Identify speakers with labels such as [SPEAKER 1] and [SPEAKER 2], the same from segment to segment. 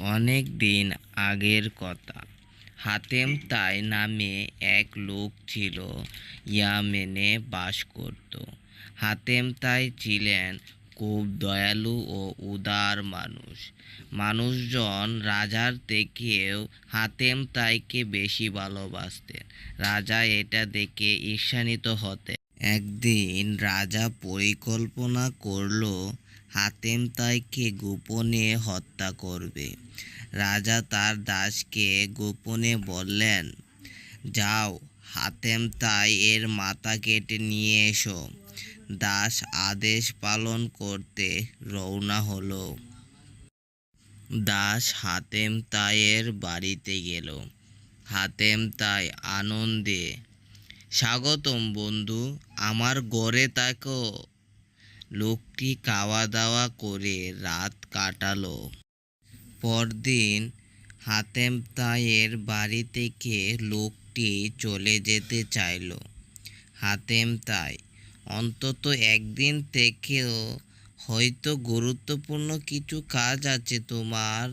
[SPEAKER 1] অনেক দিন আগের কথা। হাতেম তাই নামে এক লোক ছিল, ইয়ামেনে বাস করত। হাতেম তাই ছিলেন খুব দয়ালু ও উদার মানুষ। মানুষজন রাজার থেকেও হাতেম তাইকে বেশি ভালোবাসতেন। রাজা এটা দেখে ঈর্ষান্বিত হতেন। একদিন রাজা পরিকল্পনা করল, হাতেম তাইকে গোপনে হত্যা করবে। রাজা তার দাসকে গোপনে বললেন, যাও, হাতেম তাই এর মাথা কেটে নিয়ে এসো। দাস আদেশ পালন করতে রওনা হলো। দাস হাতেম তাইয়ের বাড়িতে গেল। হাতেম তাই আনন্দে, স্বাগতম বন্ধু আমার গড়ে তাকো লোকটি খাওয়া দাওয়া করে রাত কাটালো। পরদিন হাতেম তাইয়ের বাড়ি থেকে লোকটি চলে যেতে চাইলো। হাতেম তাই অন্তত একদিন থেকেও হয়তো গুরুত্বপূর্ণ কিছু কাজ আছে তোমার।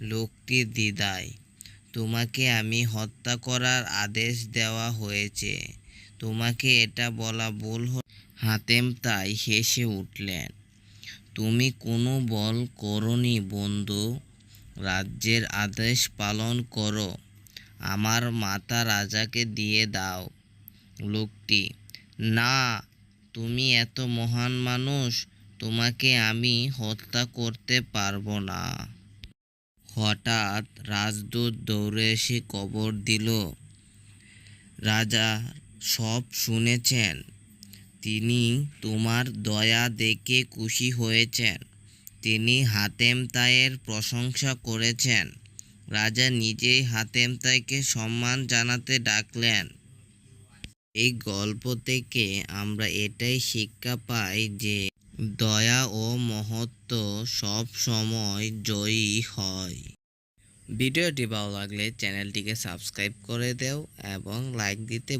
[SPEAKER 1] লোকটি দ্বিধায়, তোমাকে আমি হত্যা করার আদেশ দেওয়া হয়েছে। তোমাকে এটা বলা হ হাতেম তাই হেসে উঠলেন, তুমি কোনো বল করনি বন্ধু, রাজ্যের আদেশ পালন করো, আমার মাতা রাজাকে দিয়ে দাও। লোকটি, না, তুমি এত মহান মানুষ, তোমাকে আমি হত্যা করতে পারব না। হঠাৎ রাজদূত দৌড়ে এসে কবর দিল। রাজা সব শুনেছেন। তিনি তোমার দয়া দেখে খুশি হয়েছেন। তিনি হাতেম তাইয়ের প্রশংসা করেছেন। রাজা নিজেই হাতেম তাইকে সম্মান জানাতে ডাকলেন। এই গল্প থেকে আমরা এটাই শিক্ষা পাই যে দয়া ও মহত্ব সব সময় জয়ী হয়। ভিডিওটি ভালো লাগলে চ্যানেলটিকে সাবস্ক্রাইব করে দেও এবং লাইক দিতে